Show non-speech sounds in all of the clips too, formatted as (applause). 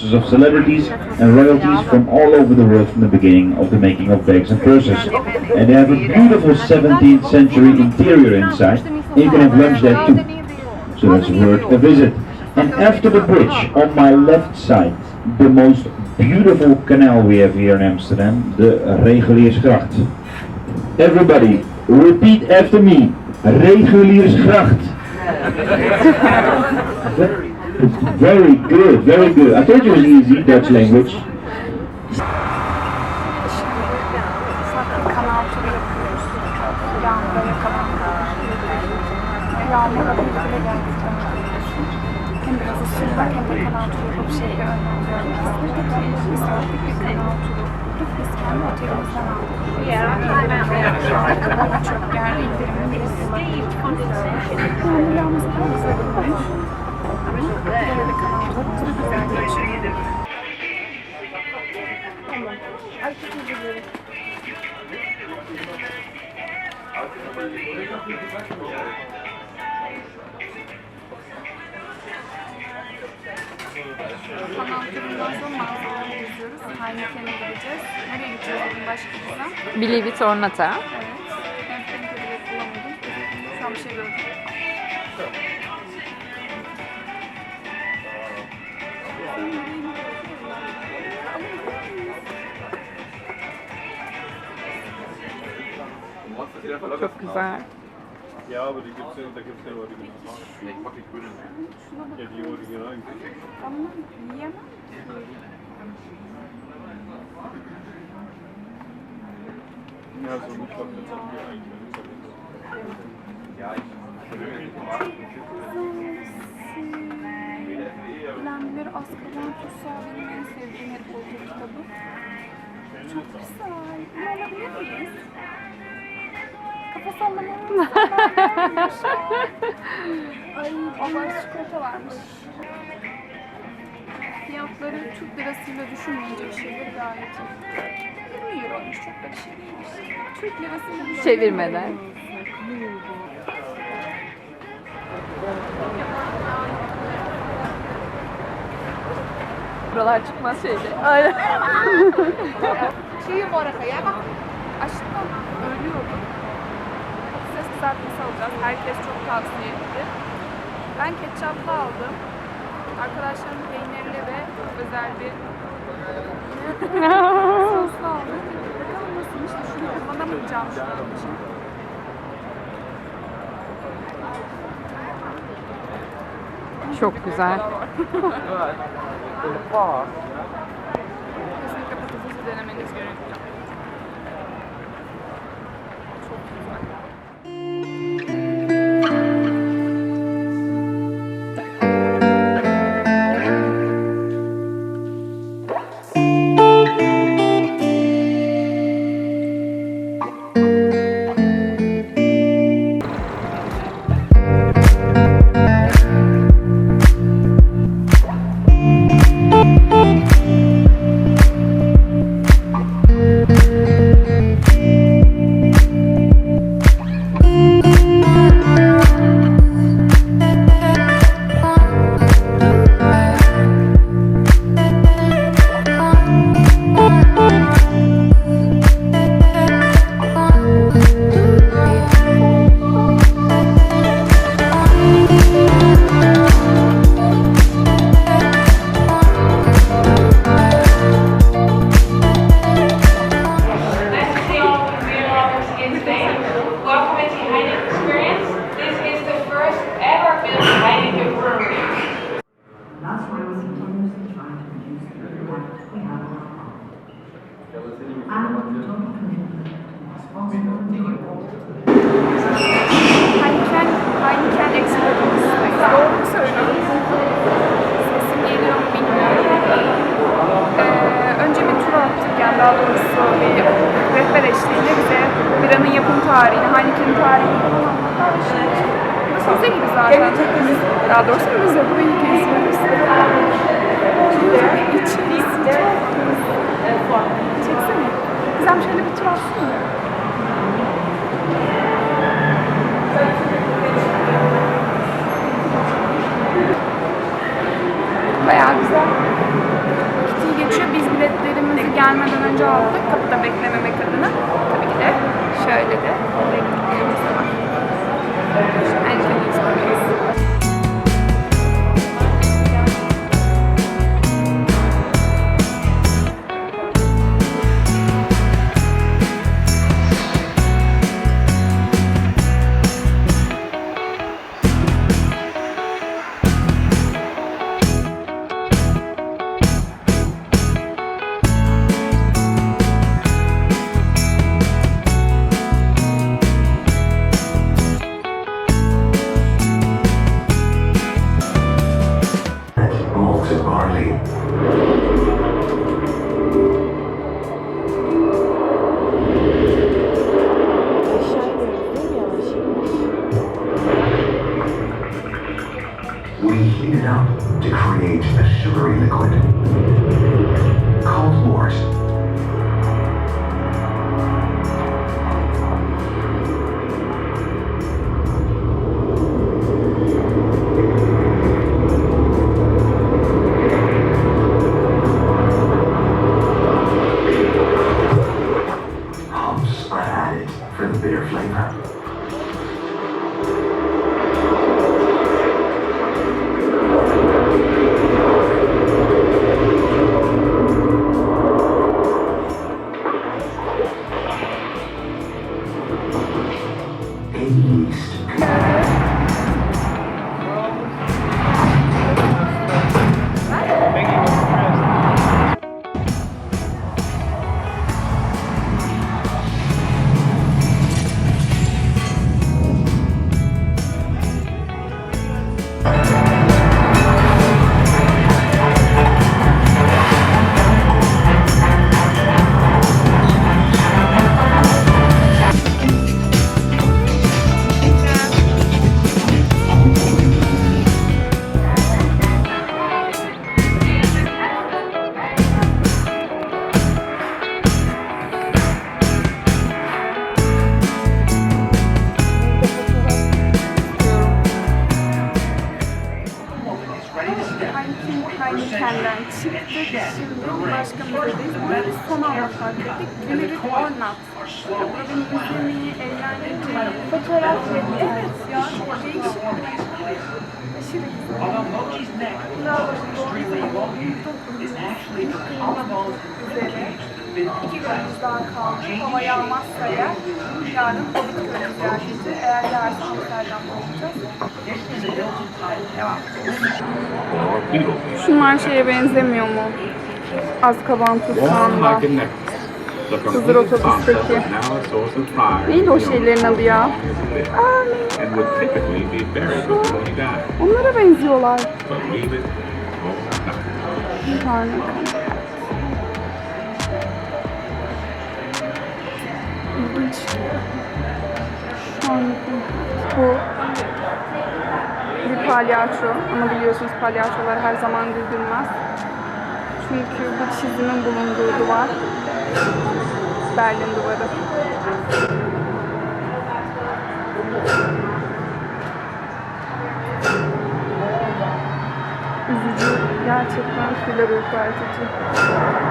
Of celebrities and royalties from all over the world from the beginning of the making of bags and purses. And they have a beautiful 17th century interior inside. And you can have lunch there too. So that's worth a visit. And after the bridge, on my left side, the most beautiful canal we have here in Amsterdam, the Reguliersgracht. Everybody, repeat after me. Reguliersgracht. (laughs) Very good, very good. I told you it was easy, Dutch language. Kanal turu Kanal turundan sonra mağazalara geziyoruz. Heineken'e gideceğiz. Nereye gideceğiz bugün başka bize? Billy Vuitton'ata. Evet. Ben öyle bulamadım. Tam bir şey gördüm. Çok güzel. Ja, aber die gibt's ja, da gibt's ja original. Ich mag die grünen. Ja, die original. Ja, so Mittwoch jetzt haben wir eigentlich. Ja, Bilenler Azkaban Tutsağı benim en sevdiğim Harry Potter kitabı. Çok güzel. Bunu alabilir miyiz? Kafa sallamamı (laughs) Ay, abar çikolata varmış. Fiyatları Türk lirasıyla düşünmeyecek şeyleri gayet iyi. 20 euroymuş, çok da bir şey değilmiş. Türk lirasıyla düşünmeyecek. Çevirmeden. Buralar çıkmaz şeyde. Aynen. Çiğ moraka ya bak. Açlıktan ölüyorum. Kızartması alacağız. Herkes çok tavsiye etti. Ben ketçaplı aldım. Arkadaşlarım peynirli ve özel bir (laughs) soslu aldım. Bakalım nasılmış da şunu kullanamayacağım şu an için. Çok güzel. Kesinlikle patatesi denemeniz gerekiyor. Evet, hepimiz. Daha doğrusu müze. Burayı geziyoruz. İçerisi çok Çeksene. Gizem şöyle bir tur atsana. Aşırı güzel. Bravo. İki günümüz daha kaldı. Hava yağmazsa eğer yarın Hobbit Köyü ziyareti. Eğer yağarsa Amsterdam'da olacağız. Şunlar şeye benzemiyor mu? Azkaban tutsağında. Hızır otobüsteki. Neydi o şeylerin adı ya? Aa. Onlara benziyorlar. Tanrım. İlginç. Bu bir palyaço ama biliyorsunuz palyaçolar her zaman güldürmez. Çünkü bu çizimin bulunduğu duvar Berlin duvarı. Üzücü, gerçekten tüyler ürpertici.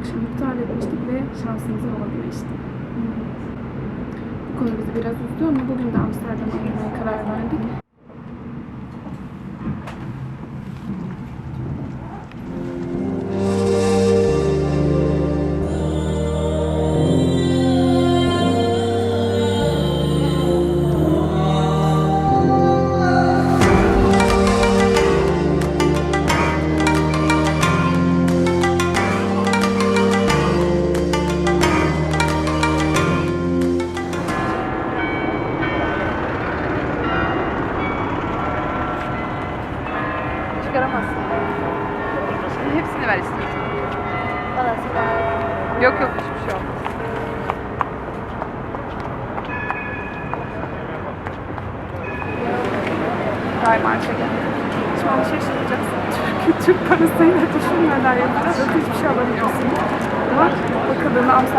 Akşam iptal etmiştik ve şansımıza hava güneşti. Bu konu bizi biraz üzdü ama bugün de Amsterdam'a gitmeye karar verdik.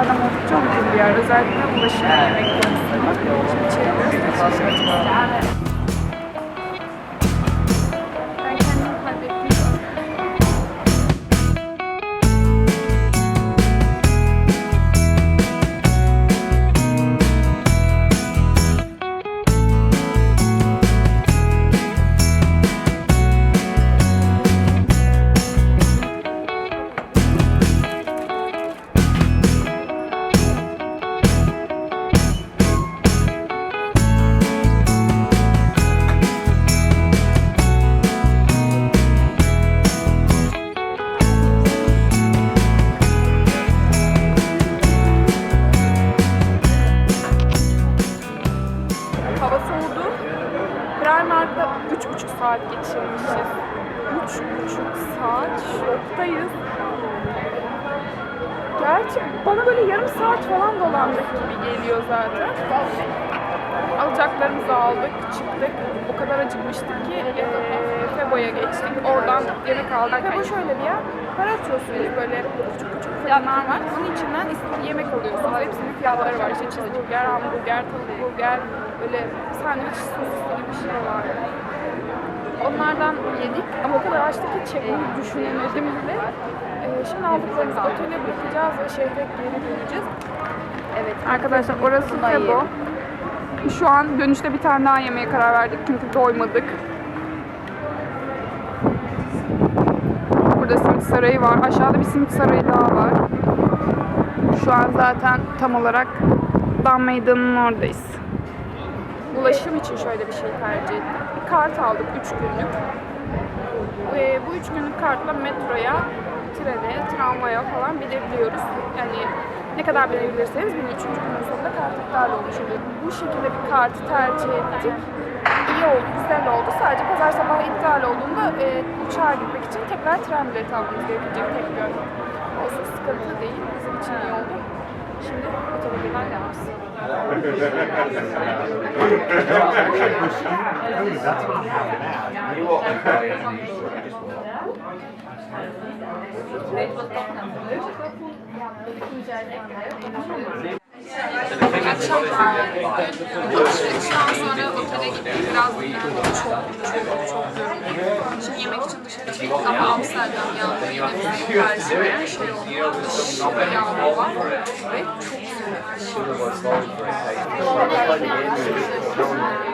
Amsterdam oldukça uygun bir yer. Özellikle ulaşım ve konusunda. Şimdi içeri Hava soğudu. Primark'ta üç buçuk saat geçirmişiz. Üç buçuk saat şoktayız. Gerçi bana böyle yarım saat falan dolandık gibi geliyor zaten. Alacaklarımızı aldık, çıktık. O kadar acıkmıştık ki eee Febo'ya geçtik. Oradan yemek aldık. Febo şöyle bir yer. Para atıyorsunuz böyle küçük küçük fırınlar var. Onun içinden istediğiniz yemek alıyorsunuz. Hepsinin fiyatları var. İşte cheeseburger, hamburger, tavuk burger, böyle sandviç sosisli gibi bir şey var. Onlardan yedik ama o kadar açtık ki çekmeyi düşünemedim bile. Ee, şimdi aldıklarımızı otele bırakacağız ve şehre geri döneceğiz. Evet arkadaşlar orası Febo. Şu an dönüşte bir tane daha yemeye karar verdik çünkü doymadık. Burada simit sarayı var. Aşağıda bir simit sarayı daha var. Şu an zaten tam olarak Dam Meydanı'nın oradayız. Ulaşım için şöyle bir şey tercih ettik. Bir kart aldık 3 günlük. Ve bu 3 günlük kartla metroya, trene, tramvaya falan binebiliyoruz. Yani ne kadar binebilirseniz binin 3. günün sonunda kart iptal olmuş oluyor. Bu şekilde bir kartı tercih ettik. İyi oldu, güzel oldu. Sadece pazar sabahı iptal olduğunda e, uçağa gitmek için tekrar tren bileti almamız gerekecek tek bir yön. Olsun sıkıntı değil, bizim için iyi oldu. Şimdi otele (laughs) gidiyoruz. Alışverişten sonra otele gittik. Biraz. Çok çok çok yoruldum. Şimdi yemek için dışarı çıktık ama Amsterdam yağmuru yine bize karşı veren şey oldu. Aşırı yağmur var ve çok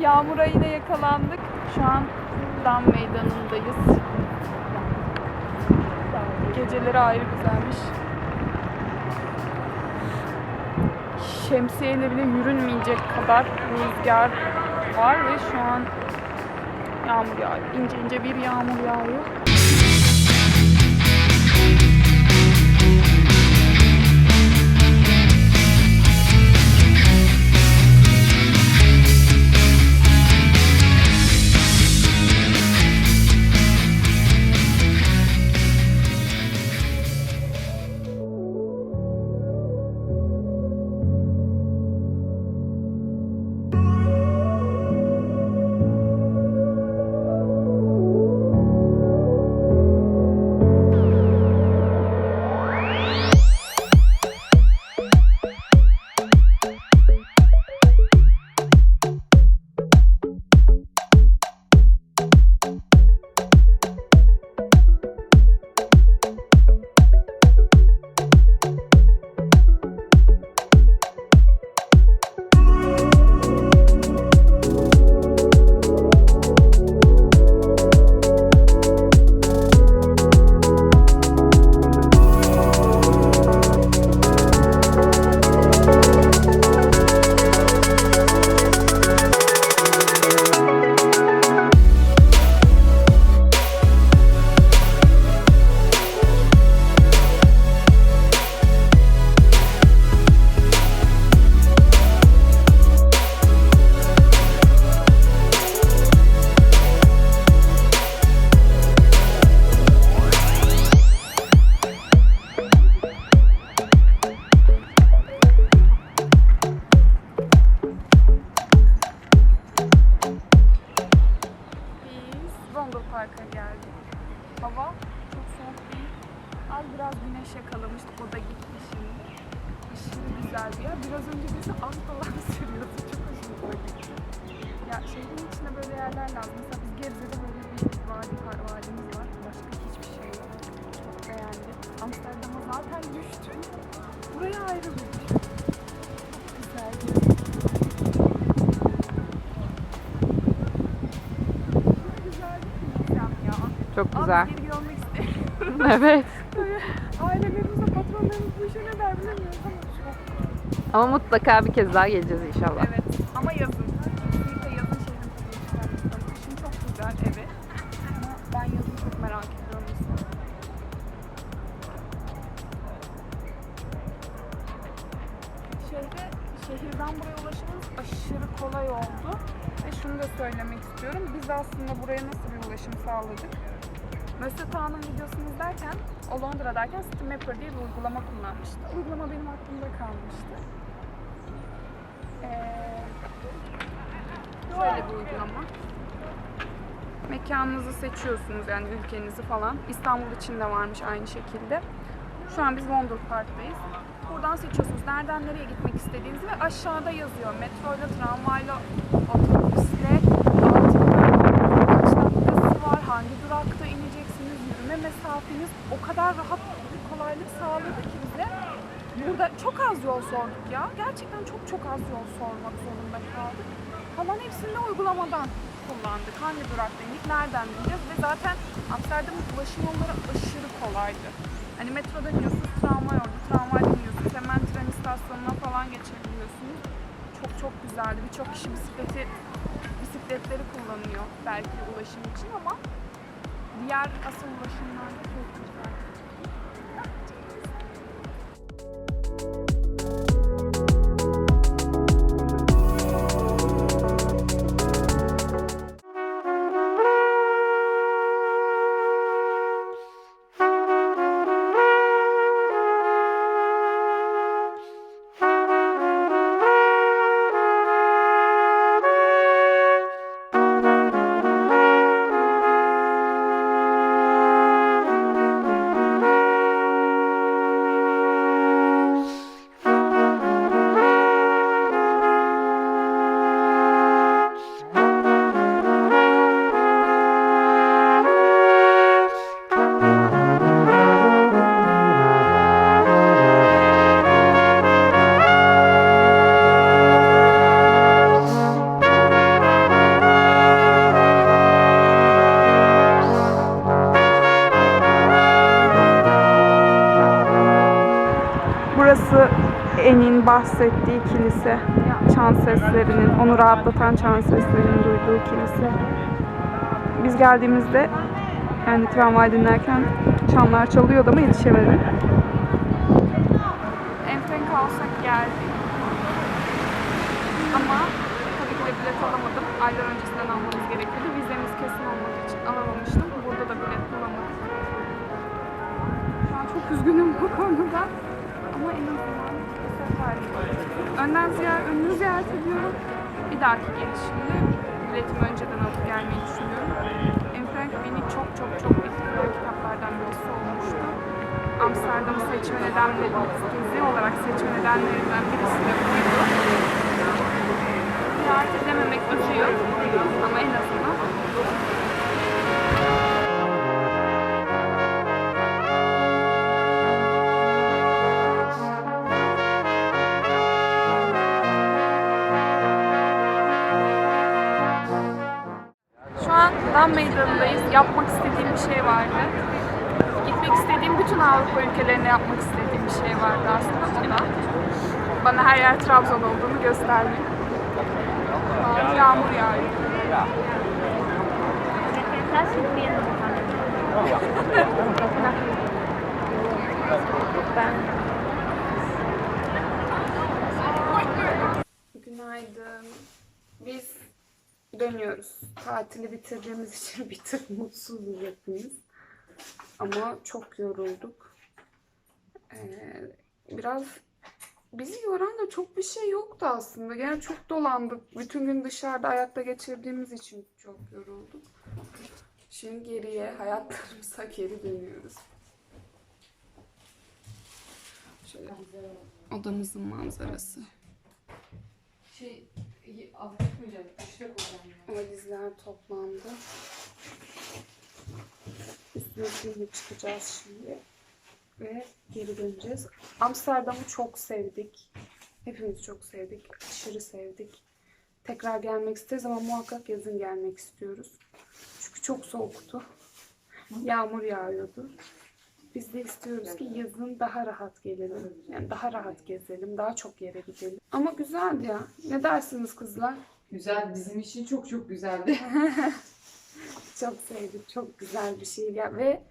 Yağmura yine yakalandık. Şu an Dam Meydanı'ndayız. Geceleri ayrı güzelmiş. Şemsiyeyle bile yürünmeyecek kadar rüzgar var ve şu an yağmur yağıyor. İnce ince bir yağmur yağıyor. Çok Abi güzel. geri görmek isterim. (laughs) evet. Ailelerimize, patronlarımız bu işe ne der bilemiyoruz ama çok. Ama mutlaka bir kez daha geleceğiz inşallah. Evet o Londra'dayken Steamapper diye bir uygulama kullanmıştı. Uygulama benim aklımda kalmıştı. Ee, şöyle bir uygulama. Mekanınızı seçiyorsunuz yani ülkenizi falan. İstanbul için de varmış aynı şekilde. Şu an biz Wonder Park'tayız. Buradan seçiyorsunuz nereden nereye gitmek istediğinizi ve aşağıda yazıyor. Metroyla, tramvayla, otobüsle, kaç dakikası var, hangi durakta ineceksiniz, yürüme mesafeniz o kadar rahat kolaylık sağladı ki bize. Burada çok az yol sorduk ya. Gerçekten çok çok az yol sormak zorunda kaldık. Kalan hepsini de uygulamadan kullandık. Hangi durakta indik, nereden bineceğiz ve zaten Amsterdam'ın ulaşım yolları aşırı kolaydı. Hani metrodan iniyorsunuz, tramvay orada, tramvaydan iniyorsunuz, hemen tren istasyonuna falan geçebiliyorsunuz. Çok çok güzeldi. Birçok kişi bisikleti bisikletleri kullanıyor belki ulaşım için ama diğer asıl ulaşımlar çok güzel. En'in bahsettiği kilise. Çan seslerinin, onu rahatlatan çan seslerinin duyduğu kilise. Biz geldiğimizde yani tramvay dinlerken çanlar çalıyordu ama yetişemedim. Enfrenkhaus'a geldik. Ama tabii ki de bilet alamadım. Aylar öncesinden almamız gerekiyordu. Vizemiz kesin olmadığı için alamamıştım. Burada da bilet bulamadım. Şu an çok üzgünüm bu konuda. Önden ziyaret, önünü ziyaret ediyorum. Bir dahaki gelişimde biletimi önceden alıp gelmeyi düşünüyorum. Enfrank beni çok çok çok etkileyen kitaplardan birisi olmuştu. Amsterdam'ı seçme nedenlerinden, gezi olarak seçme nedenlerinden birisi de buydu. Ziyaret edememek üzüyor ama en azından bir şey vardı. Gitmek istediğim bütün Avrupa ülkelerine yapmak istediğim bir şey vardı aslında. O da bana her yer Trabzon olduğunu göstermek. Yağmur yağıyor. (laughs) Günaydın. Biz dönüyoruz. Tatili bitirdiğimiz için (laughs) bir tık mutsuzuz hepimiz. Ama çok yorulduk. Ee, biraz bizi yoran da çok bir şey yoktu aslında. Yani çok dolandık. Bütün gün dışarıda ayakta geçirdiğimiz için çok yorulduk. Şimdi geriye hayatlarımıza (laughs) geri dönüyoruz. Şöyle odamızın manzarası. Şey, affetmeyeceğim. Üçte kullanıyorum. Valizler toplandı. Üstüne şimdi çıkacağız şimdi. Ve geri döneceğiz. Amsterdam'ı çok sevdik. Hepimiz çok sevdik. Aşırı sevdik. Tekrar gelmek isteriz ama muhakkak yazın gelmek istiyoruz. Çünkü çok soğuktu. Yağmur yağıyordu. Biz de istiyoruz ki yazın daha rahat gelelim. Yani daha rahat gezelim. Daha çok yere gidelim. Ama güzeldi ya. Ne dersiniz kızlar? Güzel, bizim için çok çok güzeldi. (laughs) Çok sevdik. Çok güzel bir şey. Ya ve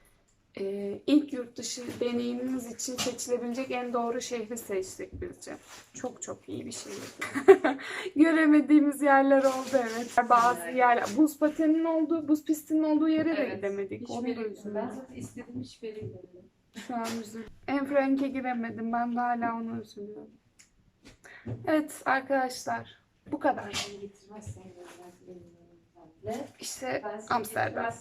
e, ilk yurt dışı deneyimimiz için seçilebilecek en doğru şehri seçtik bizce. Çok çok iyi bir şehir. (laughs) Göremediğimiz yerler oldu evet. Bazı yerler. Buz pateninin olduğu, buz pistinin olduğu yere de Evet. gidemedik. Onu da Hiçbiri, ben zaten istediğim hiçbir yere gidemedim. Şu an üzüldüm. Enfrenk'e giremedim. Ben de hala ona üzülüyorum. Evet arkadaşlar. Bu kadar. İşte Amsterdam.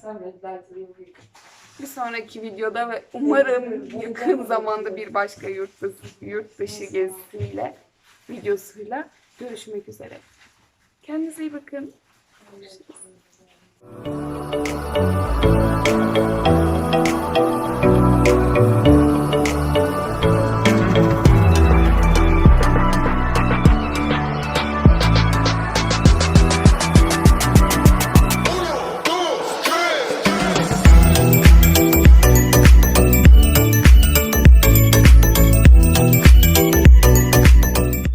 Bir sonraki videoda ve umarım yakın zamanda bir başka yurt dışı, yurt dışı gezisiyle, videosuyla görüşmek üzere. Kendinize iyi bakın. giderim.